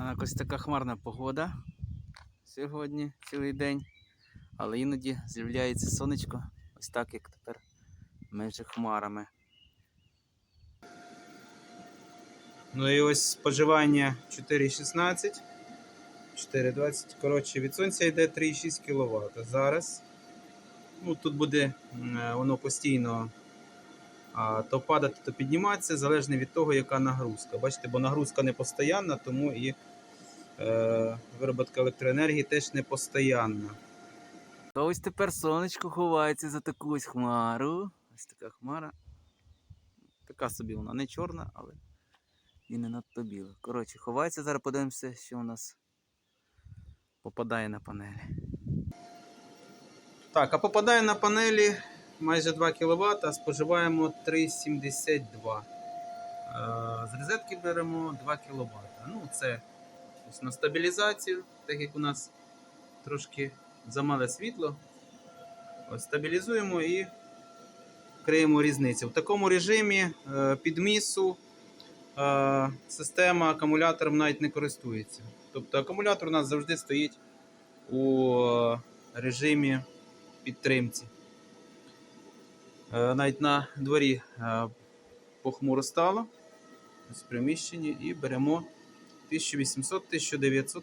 А, Ось така хмарна погода сьогодні, цілий день. Але іноді з'являється сонечко, ось так, як тепер між хмарами. Ну і ось споживання 4,16, 4,20. Коротше, від сонця йде 3,6 кВт. Зараз ну, тут буде е, воно постійно то падати, то підніматися, залежно від того, яка нагрузка. Бачите, бо нагрузка не постійна, тому і е, вироботка електроенергії теж не постійна. То ось тепер сонечко ховається за таку ось хмару. Ось така хмара. Така собі вона не чорна, але і не надто біла. Коротше, ховається. Зараз подивимося, що у нас попадає на панелі. Так, а попадає на панелі майже 2 кВт, а споживаємо 3,72. Е, З розетки беремо 2 кВт. Ну, це на стабілізацію, так як у нас трошки замале світло. Ось стабілізуємо і криємо різницю. В такому режимі е, підмісу е, система акумулятором навіть не користується. Тобто акумулятор у нас завжди стоїть у режимі підтримці. Е, Навіть на дворі е, похмуро стало. З приміщенні. І беремо 1800-1900